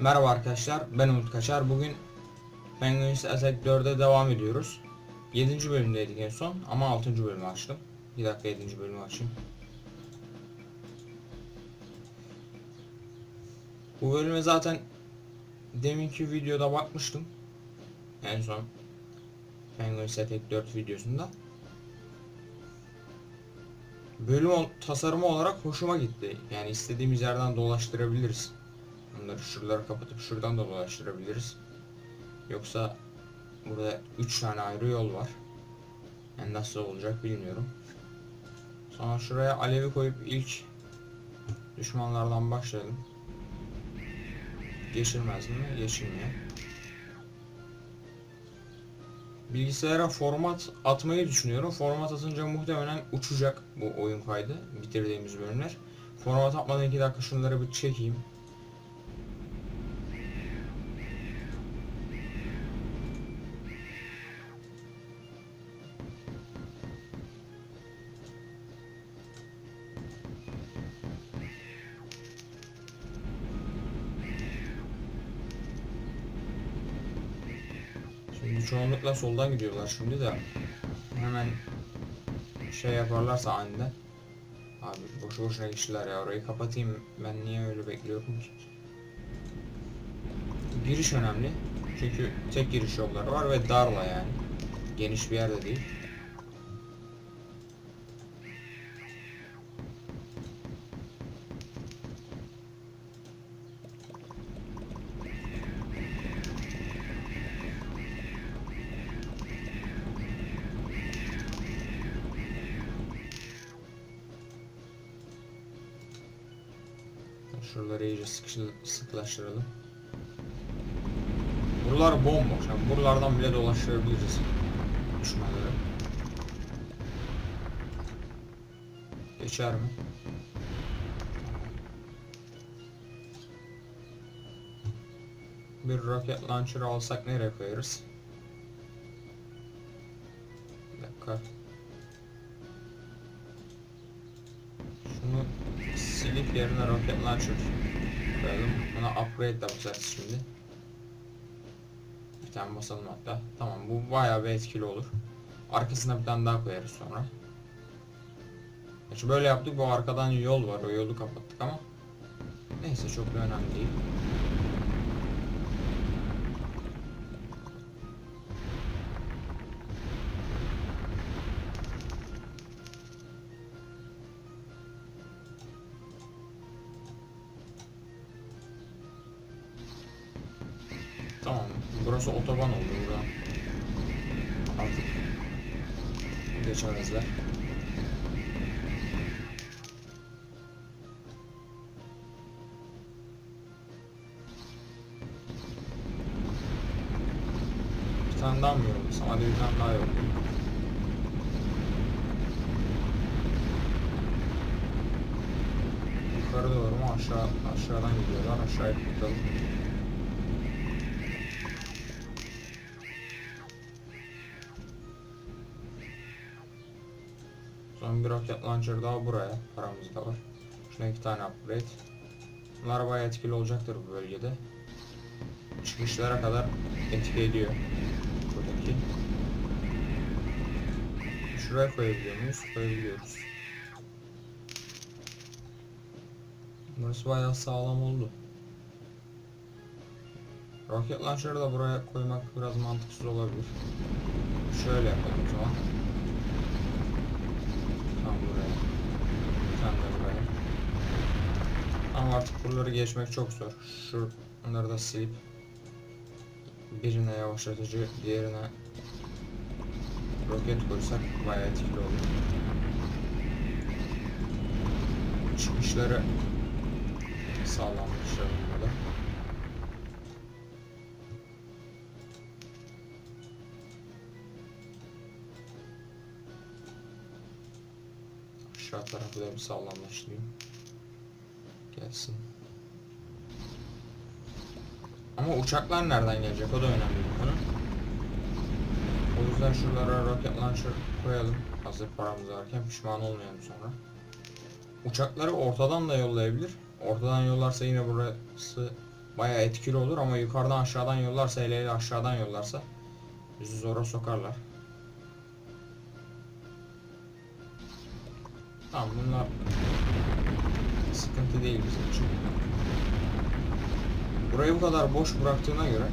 Merhaba arkadaşlar, ben Umut Kaçar. Bugün Penguins Attack 4'e devam ediyoruz. 7. bölümdeydik en son ama 6. bölümü açtım. Bir dakika 7. bölümü açayım. Bu bölüme zaten deminki videoda bakmıştım. En son Penguins Attack 4 videosunda. Bölüm tasarımı olarak hoşuma gitti. Yani istediğimiz yerden dolaştırabiliriz. Bunları şuraları kapatıp şuradan da dolaştırabiliriz. Yoksa burada 3 tane ayrı yol var. Yani nasıl olacak bilmiyorum. Sonra şuraya alevi koyup ilk düşmanlardan başlayalım. Geçirmez mi? Geçirmiyor. Bilgisayara format atmayı düşünüyorum. Format atınca muhtemelen uçacak bu oyun kaydı. Bitirdiğimiz bölümler. Format atmadan 2 dakika şunları bir çekeyim. Çoğunlukla soldan gidiyorlar şimdi de. Hemen şey yaparlarsa aniden. Abi boşu boşuna geçtiler ya orayı kapatayım. Ben niye öyle bekliyorum ki? Giriş önemli. Çünkü tek giriş yolları var ve darla yani. Geniş bir yerde değil Şuraları iyice sıklaştıralım. Buralar bomboş. Yani buralardan bile dolaştırabiliriz düşmanları. Geçer mi? Bir roket launcher alsak nereye koyarız? Upgrade de basarız şimdi. Bir tane basalım hatta. Tamam bu bayağı bir etkili olur. Arkasına bir tane daha koyarız sonra. Gerçi böyle yaptık bu arkadan yol var o yolu kapattık ama neyse çok da önemli değil. Yukarı doğru mu aşağı aşağıdan gidiyorlar aşağıya tutalım. Son bir roket launcher daha buraya paramız da var. Şuna iki tane upgrade. Bunlar bayağı etkili olacaktır bu bölgede. Çıkışlara kadar etki ediyor. Buradaki. Şuraya koyabiliyor muyuz? Koyabiliyoruz. Burası bayağı sağlam oldu. Roket launcher'ı da buraya koymak biraz mantıksız olabilir. Şöyle yapalım o zaman. Tam buraya. Tam da buraya. Ama artık buraları geçmek çok zor. Şunları da silip birine yavaşlatıcı, diğerine roket koysak bayağı etkili olur. Çıkışları sağlamlaştıralım burada. Aşağı tarafı da bir sağlamlaştırayım. Gelsin. Ama uçaklar nereden gelecek? O da önemli bir konu. O yüzden şuralara rocket launcher koyalım. Hazır paramız varken pişman olmayalım sonra. Uçakları ortadan da yollayabilir. Ortadan yollarsa yine burası bayağı etkili olur ama yukarıdan aşağıdan yollarsa hele hele aşağıdan yollarsa bizi zora sokarlar. Tamam bunlar sıkıntı değil bizim için. Burayı bu kadar boş bıraktığına göre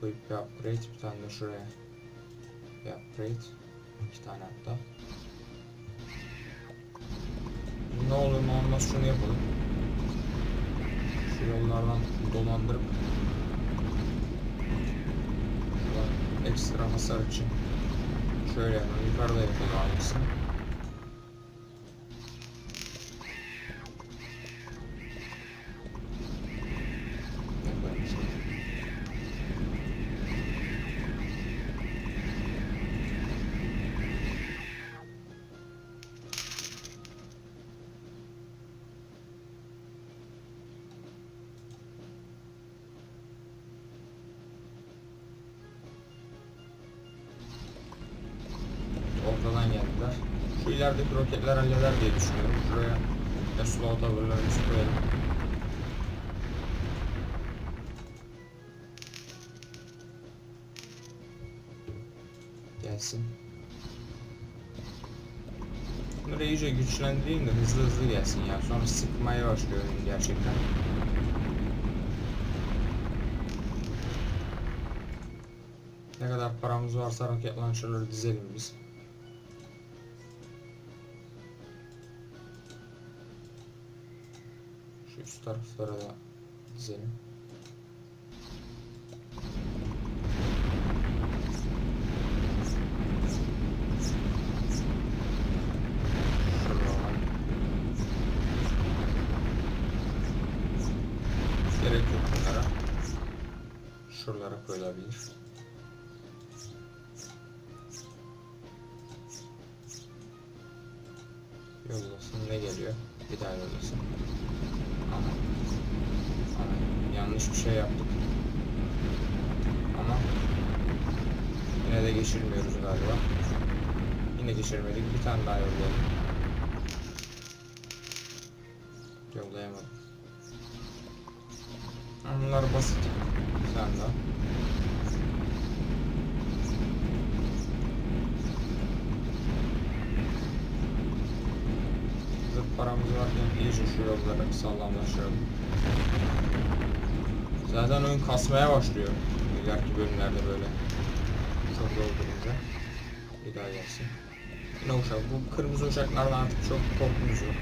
koyup bir upgrade, bir tane de şuraya bir upgrade. iki tane hatta. Ne olur ne olmaz şunu yapalım. Şu yollardan dolandırıp ekstra hasar için şöyle yapalım. Yukarıda yapalım aynısını. İlerideki roketler halleder diye düşünüyorum. Şuraya da slow tower'larımızı koyalım. Gelsin. Bunları iyice güçlendireyim de hızlı hızlı gelsin ya. Sonra sıkmaya başlıyorum gerçekten. Ne kadar paramız varsa roket launcher'ları dizelim biz. Şu taraflara da dizelim. Gerek yok bunlara. Şuralara koyulabilir. Yollasın ne geliyor? Bir daha yollasın. Bir şey yaptık. Ama yine de geçirmiyoruz galiba. Yine geçirmedik. Bir tane daha yollayalım. Yollayamadım. Bunlar basit. Sen daha. Zırt paramız varken iyice şu yollara sağlamlaşalım. Zaten oyun kasmaya başlıyor. İleriki bölümlerde böyle. Çok doldurunca. Bir daha gelsin. Yine uçak. Bu kırmızı uçaklardan artık çok korkumuz yok.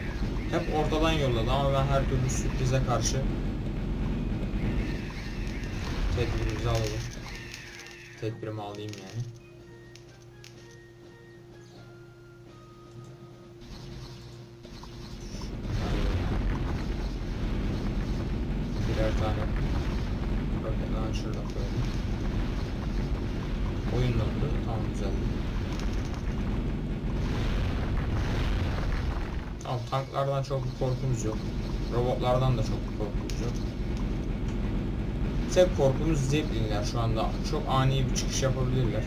Hep ortadan yolladı ama ben her türlü sürprize karşı tedbirimizi alalım. Tedbirimi alayım yani. Tanklardan çok bir korkumuz yok. Robotlardan da çok bir korkumuz yok. Tek korkumuz Zeppelinler şu anda. Çok ani bir çıkış yapabilirler.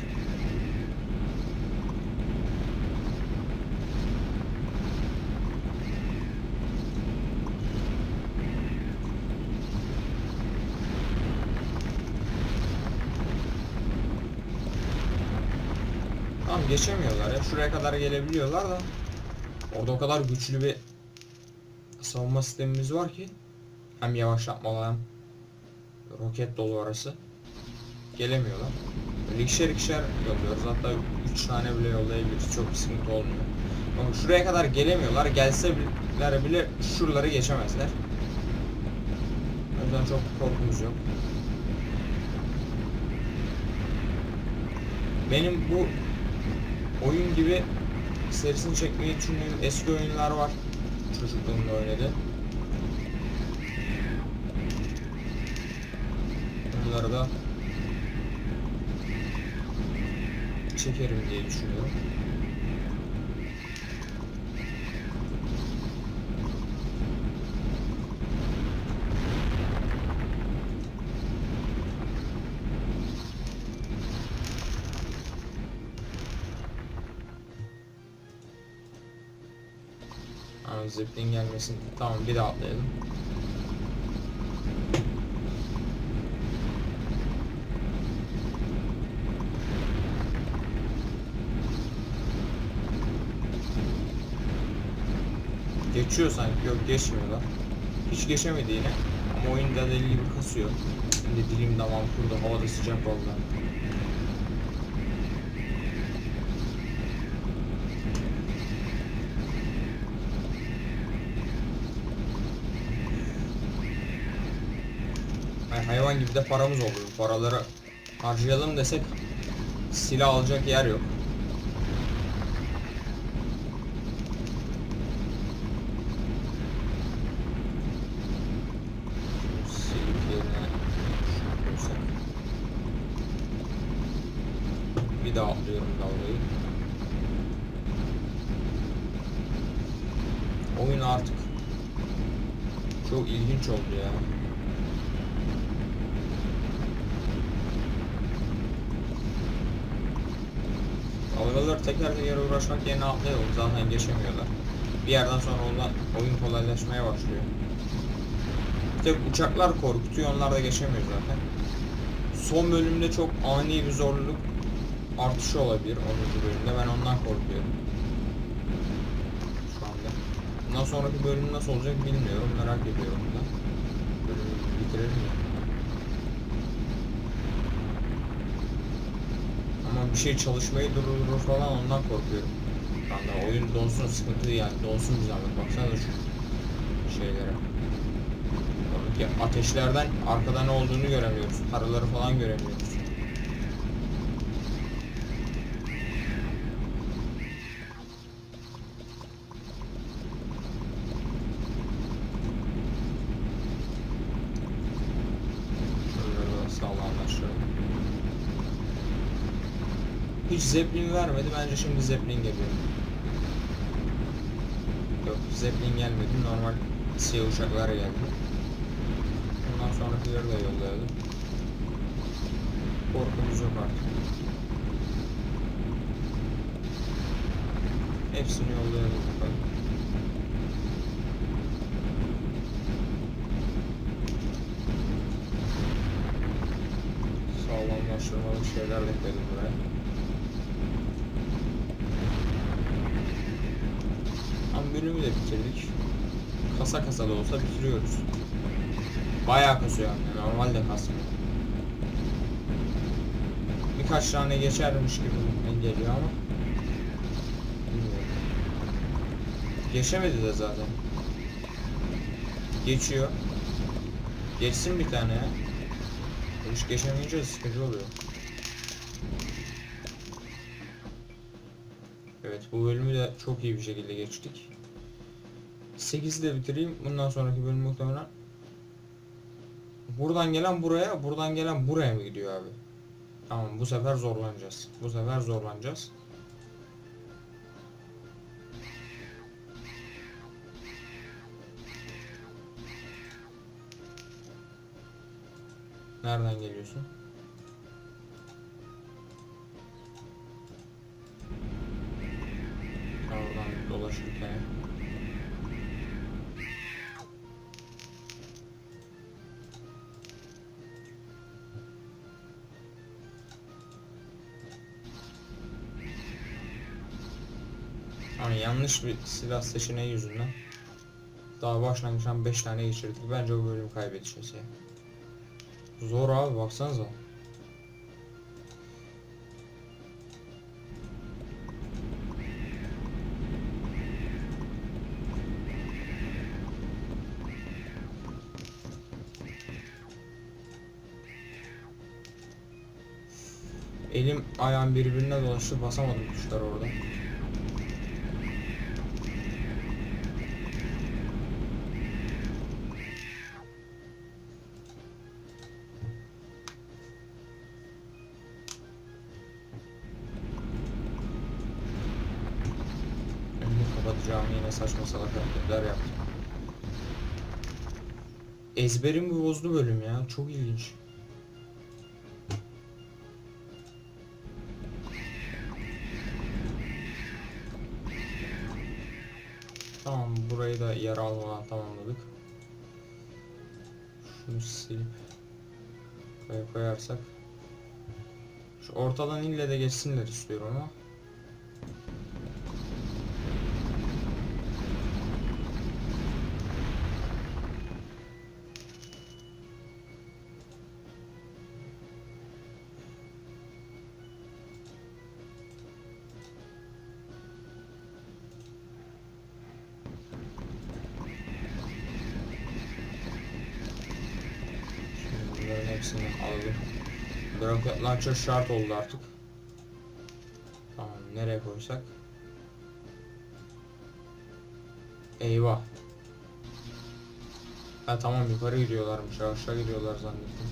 Tamam geçemiyorlar ya. Şuraya kadar gelebiliyorlar da. Orada o kadar güçlü bir savunma sistemimiz var ki. Hem yavaşlatmalı hem roket dolu orası. Gelemiyorlar. Böyle ikişer ikişer yolluyoruz. Hatta 3 tane bile yollayabiliriz. Çok bir sıkıntı olmuyor. Ama şuraya kadar gelemiyorlar. Gelse bile, bile şuraları geçemezler. O yüzden çok korkumuz yok. Benim bu oyun gibi serisini çekmeyi düşündüğüm eski oyunlar var. Çocukluğumda oynadı. Bunları da çekerim diye düşünüyorum. Zeppelin gelmesin. Tamam bir daha atlayalım. Geçiyor sanki. Yok geçmiyorlar. Hiç geçemedi yine. Ama oyunda deli gibi kasıyor. Şimdi dilim damağım kurdu. Havada sıcak valla. Hay- hayvan gibi de paramız oldu. Paraları harcayalım desek silah alacak yer yok. Bir daha atlıyorum dalgayı. Oyun artık çok ilginç oldu ya. Dalgaları teker teker uğraşmak yerine atlayalım zaten geçemiyorlar. Bir yerden sonra ondan oyun kolaylaşmaya başlıyor. Bir tek uçaklar korkutuyor onlar da geçemiyor zaten. Son bölümde çok ani bir zorluk artışı olabilir 10. bölümde ben ondan korkuyorum. Şu anda. Bundan sonraki bölüm nasıl olacak bilmiyorum merak ediyorum da. Bölümü bitirelim ya. Ama bir şey çalışmayı durdurur falan ondan korkuyorum. Şu anda oyun donsun sıkıntı yani donsun bir zahmet baksana şu şeylere. Oradaki ateşlerden arkada ne olduğunu göremiyoruz. Paraları falan göremiyoruz. Şöyle biraz sağlamlaştıralım. Hiç Zeppelin vermedi. Bence şimdi Zeppelin geliyor. Yok Zeppelin gelmedi. Normal siyah uçaklar geldi. Ondan sonrakileri de yollayalım. Korkumuz yok artık. Hepsini yollayalım bakalım. Sağlamlaştırmalı şeyler de ekledim buraya. Ama bölümü de bitirdik. Kasa kasa da olsa bitiriyoruz. Bayağı kasıyor yani normalde kasmıyor. Birkaç tane geçermiş gibi geliyor ama. Geçemedi de zaten. Geçiyor. Geçsin bir tane ya. Hiç geçemeyince sıkıcı oluyor. Evet bu bölümü de çok iyi bir şekilde geçtik. 8'i de bitireyim. Bundan sonraki bölüm muhtemelen Buradan gelen buraya, buradan gelen buraya mı gidiyor abi? Tamam bu sefer zorlanacağız. Bu sefer zorlanacağız. Nereden geliyorsun? Oradan dolaşırken. Yanlış bir silah seçeneği yüzünden daha başlangıçtan 5 tane geçirdik. Bence o bölümü kaybedeceğiz ya. Zor abi baksanıza. Elim ayağım birbirine dolaştı basamadım tuşları orada. Ezberimi bozdu bölüm ya. Çok ilginç. Tamam burayı da yer almadan tamamladık. Şunu silip koyarsak. Şu ortadan ille de geçsinler istiyorum ama. Rocket Launcher şart oldu artık. Tamam nereye koysak? Eyvah. Ha tamam yukarı gidiyorlarmış aşağı gidiyorlar zannettim.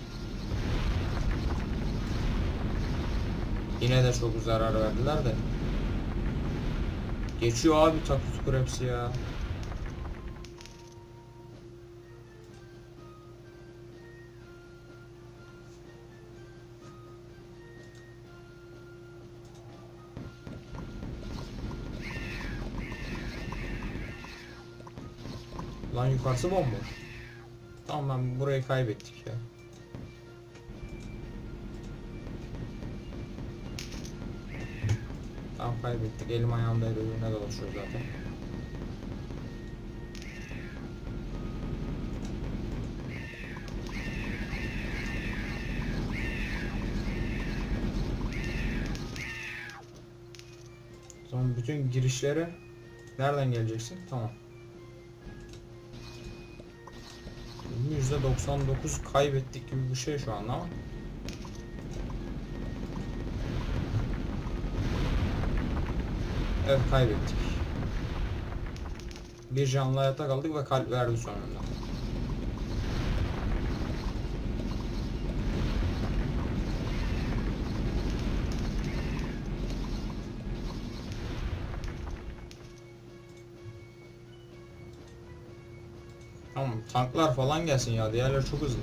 Yine de çok zarar verdiler de. Geçiyor abi takut hepsi ya. Lan yukarısı bomboş. Tamam ben burayı kaybettik ya. Tamam kaybettik. Elim ayağım da birbirine dolaşıyor zaten. Zaman bütün girişlere nereden geleceksin? Tamam. %99 kaybettik gibi bir şey şu anda ama. Evet kaybettik. Bir canlı hayatta kaldık ve kalp verdi sonunda. Tanklar falan gelsin ya diğerleri çok hızlı.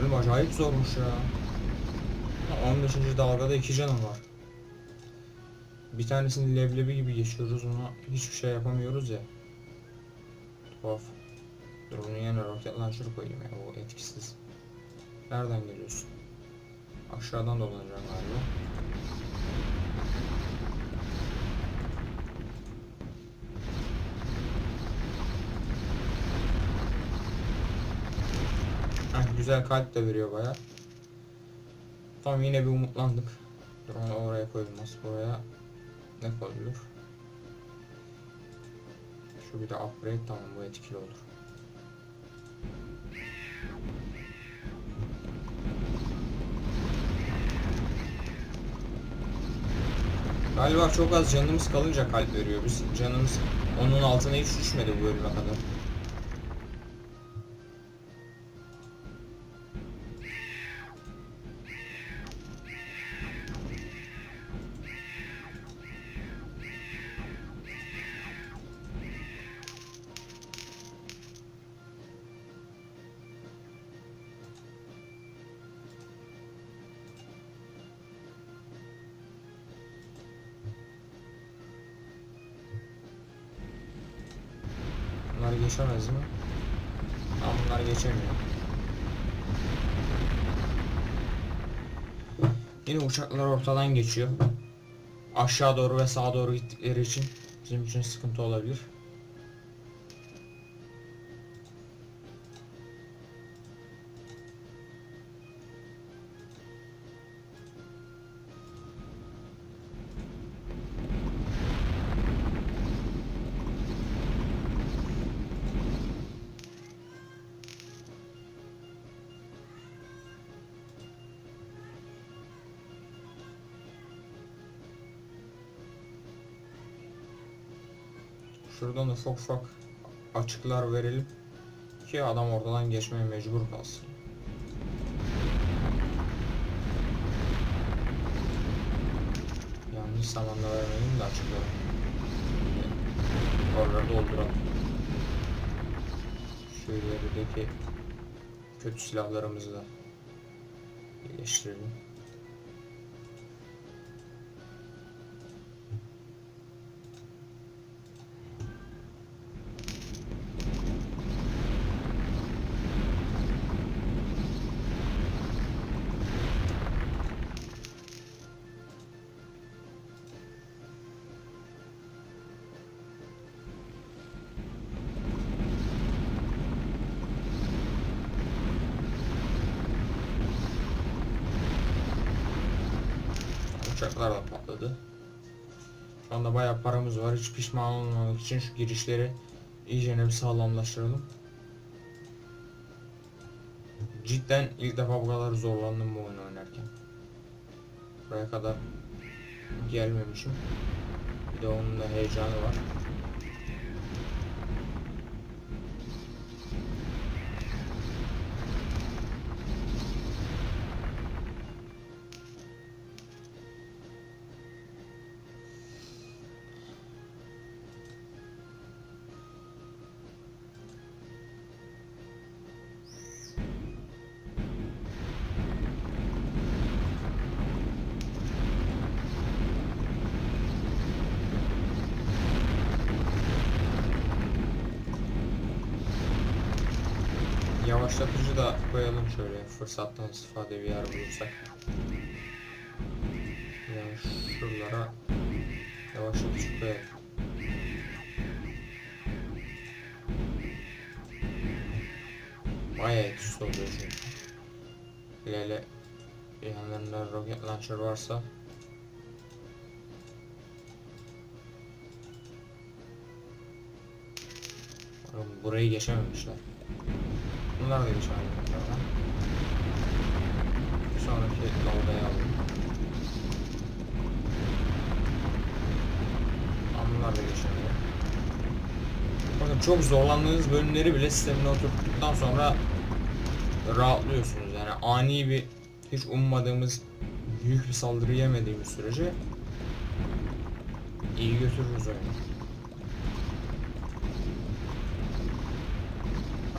Benim acayip zormuş ya. Ha, 15. dalgada iki canım var. Bir tanesini leblebi gibi geçiyoruz ona hiçbir şey yapamıyoruz ya. Tuhaf. Dur bunu yerine roket launcher koyayım ya o etkisiz. Nereden geliyorsun? Aşağıdan dolanacağım galiba. Güzel kalp de veriyor baya. Tamam yine bir umutlandık. Dur onu oraya koyulmaz. Buraya ne koyulur? Şu bir de upgrade tamam bu etkili olur. Galiba çok az canımız kalınca kalp veriyor. Biz canımız onun altına hiç düşmedi bu bölüme kadar. Geçemez mi? Ama bunlar geçemiyor. Yine uçaklar ortadan geçiyor. Aşağı doğru ve sağa doğru gittikleri için bizim için sıkıntı olabilir. Ufak ufak açıklar verelim ki adam ortadan geçmeye mecbur kalsın. Yanlış zamanda vermeyelim de açıkları. Oraları dolduralım. Şu ilerideki kötü silahlarımızı da geliştirelim. Şu anda bayağı paramız var. Hiç pişman olmamak için şu girişleri iyice bir sağlamlaştıralım. Cidden ilk defa bu kadar zorlandım bu oyunu oynarken. Buraya kadar gelmemişim. Bir de onun da heyecanı var. Da koyalım şöyle fırsattan istifade bir yer bulursak. Yani şuralara yavaşlatıcı koyalım. Bayağı etkisiz oluyor çünkü. Hele hele yanlarında roket launcher varsa burayı geçememişler. Bunlar da geçememişler. Bir sonraki alalım. Ama Bunlar da geçemiyor. Bakın çok zorlandığınız bölümleri bile sistemine oturttuktan sonra rahatlıyorsunuz. Yani ani bir hiç ummadığımız büyük bir saldırı yemediğimiz sürece iyi götürürüz oyunu.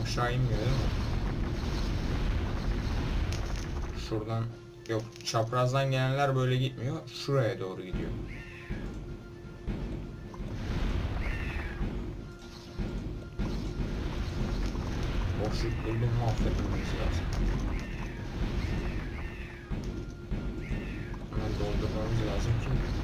Aşağı inmiyor değil mi? Şuradan yok çaprazdan gelenler böyle gitmiyor. Şuraya doğru gidiyor. Boşluk buldum mu affetmemiz lazım. Hemen doldurmamız lazım ki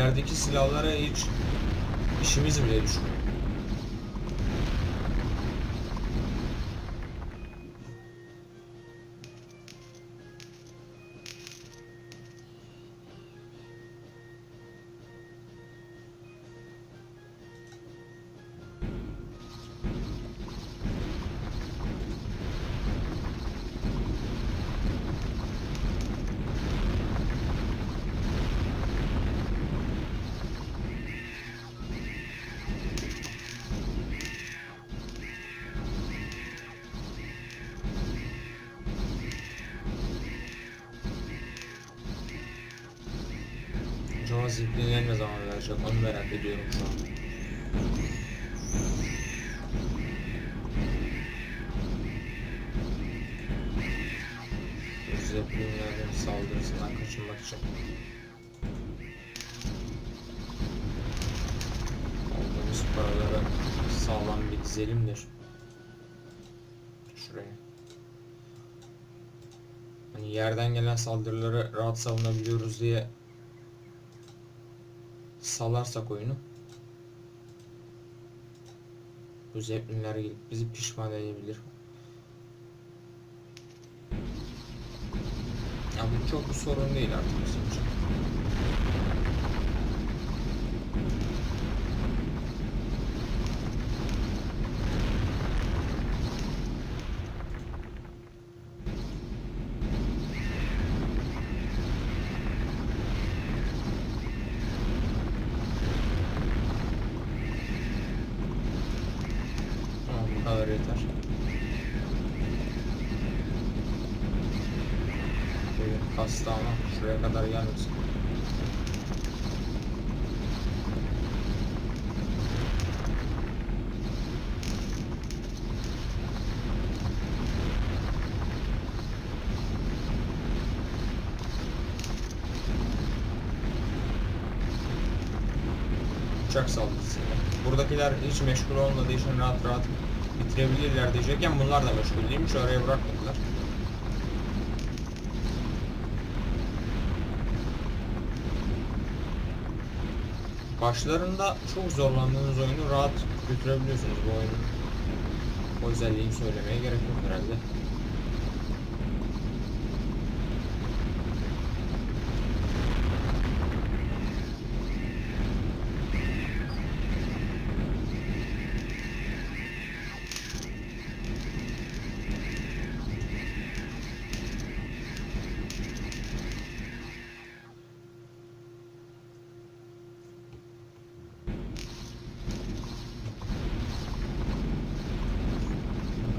ilerideki silahlara hiç işimiz bile düşmüyor. Acaba zipline ne zaman verecek onu merak ediyorum şu an. Bu Zeppelinlerin saldırısından kaçınmak için. Aldığımız paraları sağlam bir dizelimdir. Şuraya. Hani yerden gelen saldırıları rahat savunabiliyoruz diye salarsak oyunu bu zeplinler gelip bizi pişman edebilir. Ya bu çok bir sorun değil artık asla ama şuraya kadar gelmesin. uçak saldırısı. Buradakiler hiç meşgul olmadığı için rahat rahat bitirebilirler diyecekken bunlar da meşgul değilmiş. Araya bırak Başlarında çok zorlandığınız oyunu rahat götürebiliyorsunuz bu oyunun. O özelliğini söylemeye gerek yok herhalde.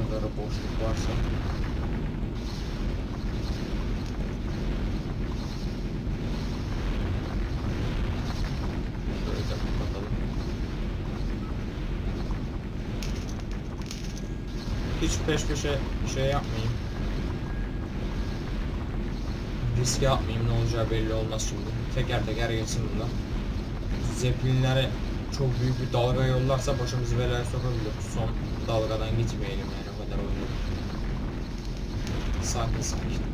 Ne kadar boşluk varsa. Şöyle de kapatalım. Hiç peş peşe şey yapmayayım. Riske atmayayım ne olacağı belli olmaz şimdi. Teker teker geçsin bundan. Zeppelinlere çok büyük bir dalga yollarsa başımızı belaya sokabilir. Son dalgadan gitmeyelim yani o kadar oynayalım. Sakin sakin.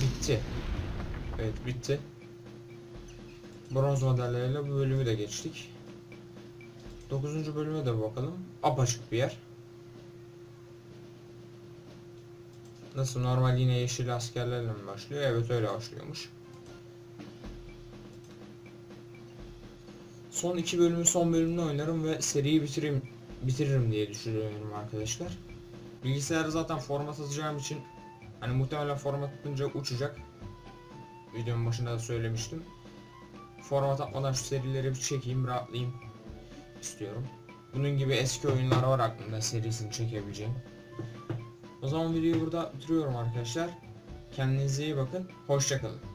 Bitti. Evet bitti. Bronz madalyayla bu bölümü de geçtik. 9. bölüme de bakalım. Apaçık bir yer. Nasıl normal yine yeşil askerlerle mi başlıyor? Evet öyle başlıyormuş. Son iki bölümü son bölümünü oynarım ve seriyi bitireyim, bitiririm diye düşünüyorum arkadaşlar. Bilgisayarı zaten format atacağım için hani muhtemelen format atınca uçacak. Videonun başında da söylemiştim. Format atmadan şu serileri bir çekeyim rahatlayayım istiyorum. Bunun gibi eski oyunlar var aklımda serisini çekebileceğim. O zaman videoyu burada bitiriyorum arkadaşlar. Kendinize iyi bakın. Hoşçakalın.